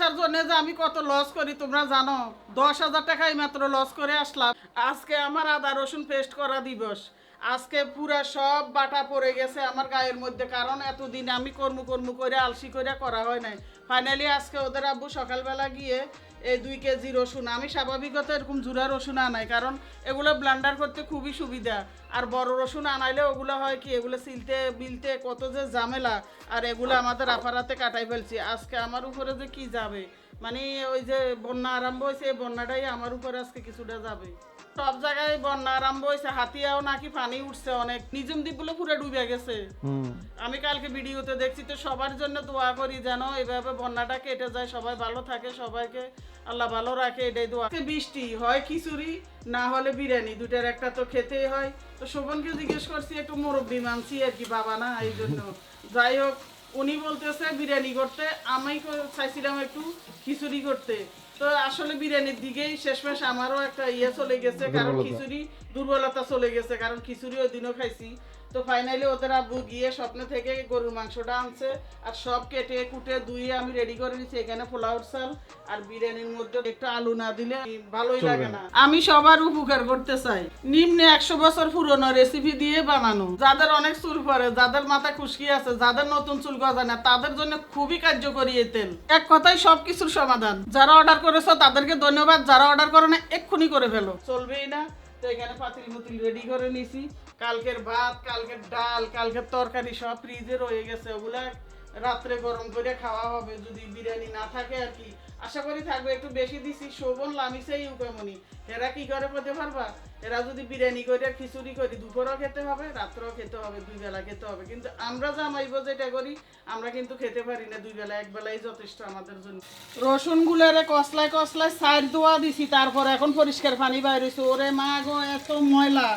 আসার জন্য যে আমি কত লস করি, তোমরা জানো? দশ হাজার টাকাই মাত্র লস করে আসলাম। আজকে আমার আদা রসুন পেস্ট করা দিবস। আজকে পুরা সব বাটা পড়ে গেছে আমার গায়ের মধ্যে, কারণ এতদিন আমি কর্ম কর্ম করে আলসি করে করা হয় নাই। ফাইনালি আজকে ওদের আব্বু সকালবেলা গিয়ে এই দুই কেজি রসুন। আমি স্বাভাবিকত এরকম জুড়া রসুন আনাই, কারণ এগুলো ব্লান্ডার করতে খুবই সুবিধা। আর বড় রসুন আনাইলে ওগুলো হয় কি, এগুলো সিলতে বিলতে কত যে ঝামেলা, আর এগুলো আমাদের আফারাতে কাটাই ফেলছি। আজকে আমার উপরে যে কি যাবে? মানে ওই যে বন্যা আরম্ভ হয়েছে, এই বন্যাটাই আমার উপরে আজকে কিছুটা যাবে। সব জায়গায় বন্যা আরম্ভ হয়েছে হাতিয়াও নাকি পানি উঠছে অনেক। নিজম দ্বীপগুলো পুরো ডুবে গেছে। আমি কালকে ভিডিওতে দেখছি তো সবার জন্য দোয়া করি যেন এভাবে বন্যাটা কেটে যায় সবাই ভালো থাকে সবাইকে আল্লাহ ভালো রাখে এটাই দোয়া। বৃষ্টি হয় খিচুড়ি না হলে বিরিয়ানি দুটার একটা তো খেতেই হয়। তো শোভনকে জিজ্ঞেস করছি একটু মুরব্বি মানছি আর কি বাবা না এই জন্য। যাই হোক উনি বলতেছে বিরিয়ানি করতে আমি চাইছিলাম একটু খিচুড়ি করতে। তো আসলে বিরিয়ানির দিকেই শেষমেশ আমারও একটা ইয়ে চলে গেছে কারণ খিচুড়ি দুর্বলতা চলে গেছে কারণ খিচুড়ি ওই দিনও খাইছি। তো ফাইনালি ওদের আব্বু গিয়ে স্বপ্ন থেকে গরুর মাংসটা আনছে আর সব কেটে কুটে ধুয়ে আমি রেডি করে নিচ্ছি এখানে পোলাওর চাল আর বিরিয়ানির মধ্যে একটু আলু না দিলে ভালোই লাগে না। আমি সবার উপকার করতে চাই। নিম্নে একশো বছর পুরনো রেসিপি দিয়ে বানানো। যাদের অনেক চুল পরে যাদের মাথা খুশকি আছে যাদের নতুন চুল গজা না তাদের জন্য খুবই কার্যকরী এই তেল। এক কথায় সবকিছুর সমাধান। যারা অর্ডার করেছ তাদেরকে ধন্যবাদ। যারা অর্ডার করে না এক্ষুনি করে ফেলো। চলবেই না। তো এখানে পাতিল মুতিল রেডি করে নিছি। কালকের ভাত, কালকের ডাল, কালকের তরকারি সব ফ্রিজে রয়ে গেছে। ওগুলা রাত্রে গরম করে খাওয়া হবে, যদি বিরিয়ানি না থাকে আর কি। আশা করি থাকবে, একটু বেশি দিছি। শোভন লামিসেই উপামনি এরা কি করে পেতে পারবা? এরা যদি বিরিয়ানি করে, খিচুড়ি করি, দুপুরও খেতে হবে, রাত্রেও খেতে হবে, দুই বেলা খেতে হবে। কিন্তু আমরা জামাইবো যেটা করি, আমরা কিন্তু খেতে পারি না। দুই বেলা, এক বেলাই যথেষ্ট আমাদের জন্য। রসুন গুলারে কসলায় কসলায় সাইড দোয়া দিছি, তারপর এখন পরিষ্কার পানি বাইর হয়েছে ওরে মা গো, এত ময়লা।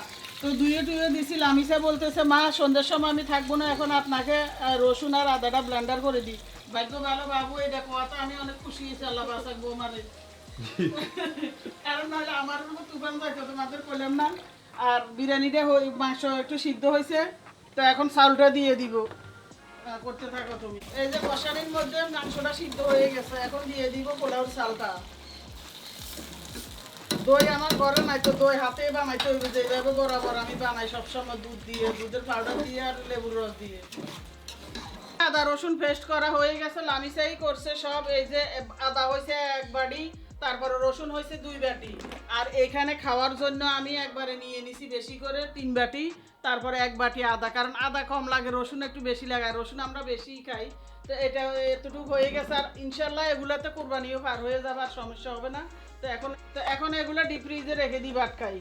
তো দুয়ে টুয়ে দিছি লামিসা বলতেছে মা সন্ধ্যের সময় আমি থাকব না এখন আপনাকে রসুন আর আদাটা ব্লেন্ডার করে দিই। ভাগ্য ভালো বাবু এটা কোয়াটা আমি অনেক খুশি হয়েছি আল্লাহ বাসাক বৌমারে। কারণ নাহলে আমার তুফান যাইতো তোমাদের করলাম না। আর বিরিয়ানিটা হই মাংস একটু সিদ্ধ হয়েছে তো এখন চাউলটা দিয়ে দিব। করতে থাকো তুমি। এই যে কষানির মধ্যে মাংসটা সিদ্ধ হয়ে গেছে এখন দিয়ে দিব পোলাওর চালটা। দই আমার ঘরে নাই তো দই হাতে বানাই তো যেভাবে বরাবর আমি বানাই সবসময় দুধ দিয়ে, দুধের পাউডার দিয়ে আর লেবুর রস দিয়ে। আদা রসুন পেস্ট করা হয়ে গেছে লামিসাই করছে সব, এই যে আদা হয়েছে এক বাটি তারপরে রসুন হয়েছে দুই বাটি। আর এখানে খাওয়ার জন্য আমি একবারে নিয়ে নিছি বেশি করে তিন বাটি, তারপরে এক বাটি আদা। কারণ আদা কম লাগে, রসুন একটু বেশি লাগায় রসুন আমরা বেশিই খাই। তো এটা এতটুকু হয়ে গেছে, আর ইনশাল্লাহ এগুলাতে কোরবানিও পার হয়ে যাবার সমস্যা হবে না। তো এখন তো এখন এগুলো ডিপ ফ্রিজে রেখে দিই বাটকাই।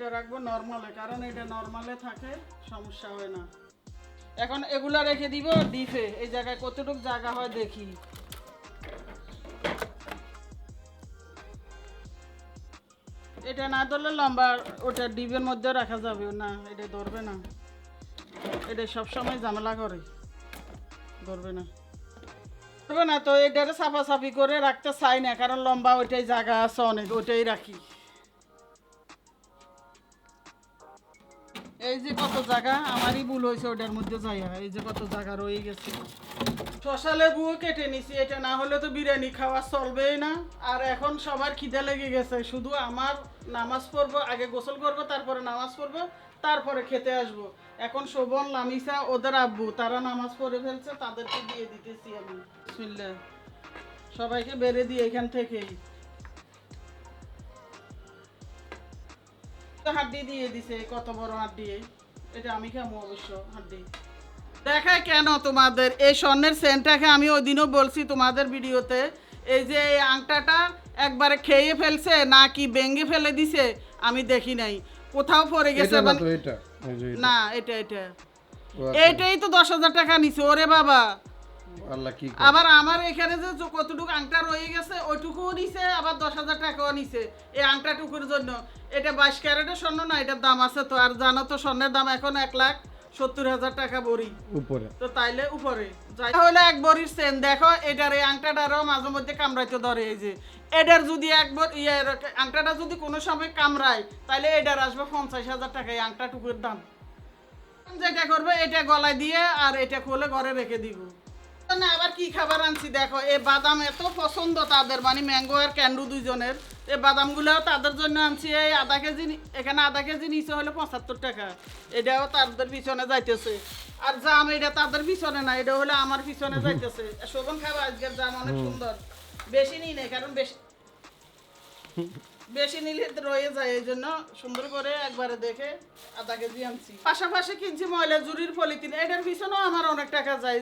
এটা রাখব নর্মালে কারণ এটা নর্মালে থাকে, সমস্যা হয় না। এখন এগুলা রেখে দিব ডিপে, এই জায়গায় কতটুকু জায়গা হয় দেখি। এটা না ধরলে লম্বা, ওটা ডিপের মধ্যে রাখা যাবে, না, এটা ধরবে না। এটা সবসময় ঝামেলা করে, ধরবে না। ধরবে না, তো এটারে সাফাসাফি করে রাখতে চাই না, কারণ লম্বা ওইটাই জায়গা আছে অনেক, ওইটাই রাখি। এই যে কত জায়গা? আমারই ভুল হয়েছে ওটার মধ্যে যাইয়া। এই যে কত জায়গা রয়ে গেছে। শশা লেবুও কেটে নিছি, এটা না হলে তো বিরিয়ানি খাওয়া চলবেই না। আর এখন সবার খিদে লেগে গেছে, শুধু আমার নামাজ পড়ব, আগে গোসল করব, তারপরে নামাজ পড়ব, তারপরে খেতে আসব। এখন শোভন, লামিসা, ওদের আব্বু, তারা নামাজ পড়ে ফেলছে, তাদেরকে দিয়ে দিতেছি আমি। সবাইকে বেড়ে দিই এখান থেকেই। হাড্ডি দিয়ে দিছে কত বড় হাড্ডি এটা আমি খামো অবশ্য হাড্ডি। দেখায় কেন তোমাদের? এই স্বর্ণের সেন্টটাকে আমি ওই দিনও বলছি তোমাদের ভিডিওতে এই যে এই আংটাটা একবারে খেয়ে ফেলছে না কি ভেঙে ফেলে দিছে আমি দেখি নাই। কোথাও পড়ে গেছে না মানে- এটা এটা। না এটা এটা। আচ্ছা, এইটাই তো দশ হাজার টাকা নিছে ওরে বাবা। আল্লাহ কি আবার আমার এখানে যে কতটুকু আংটা রয়ে গেছে ওইটুকুও নিছে আবার দশ হাজার টাকাও নিছে। এই আংটাটুকুর জন্য। এটা বাইশ ক্যারেটের স্বর্ণ না এটার দাম আছে তো। আর জানো তো স্বর্ণের দাম এখন এক লাখ সত্তর হাজার টাকা বড়ি। উপরে। তো তাইলে উপরে। যাই হলে এক বড়ির সেন দেখো এটার এই আংটাটারও মাঝে মধ্যে কামড়াইতে ধরে এই যে। এটার যদি একবার ইয়ে আংটাটা যদি কোনো সময় কামড়ায় তাহলে এটার আসবে পঞ্চাশ হাজার টাকা এই আংটা টুকুর দাম। যেটা করবে এটা গলায় দিয়ে আর এটা খুলে ঘরে রেখে দিব। না আবার কি খাবার আনছি দেখো? এই বাদাম এত পছন্দ তাদের মানে ম্যাঙ্গো আর ক্যান্ডু দুইজনের। এই বাদামগুলো তাদের জন্য আনছি এই আধা কেজি এখানে আধা কেজি নিচে হলে পঁচাত্তর টাকা। এটাও তাদের পিছনে যাইতেছে। আর জাম এটা তাদের পিছনে না এটা হলে আমার পিছনে যাইতেছে। শোভন খাবার আজকের জাম অনেক সুন্দর। বেশি নিই না কারণ বেশি বেশি নিলে রয়ে যায় এই জন্য সুন্দর করে একবারে দেখে আধা কেজি আনছি। পাশাপাশি কিনছি ময়লা জুরির পলিথিন এটার পিছনেও আমার অনেক টাকা যায়।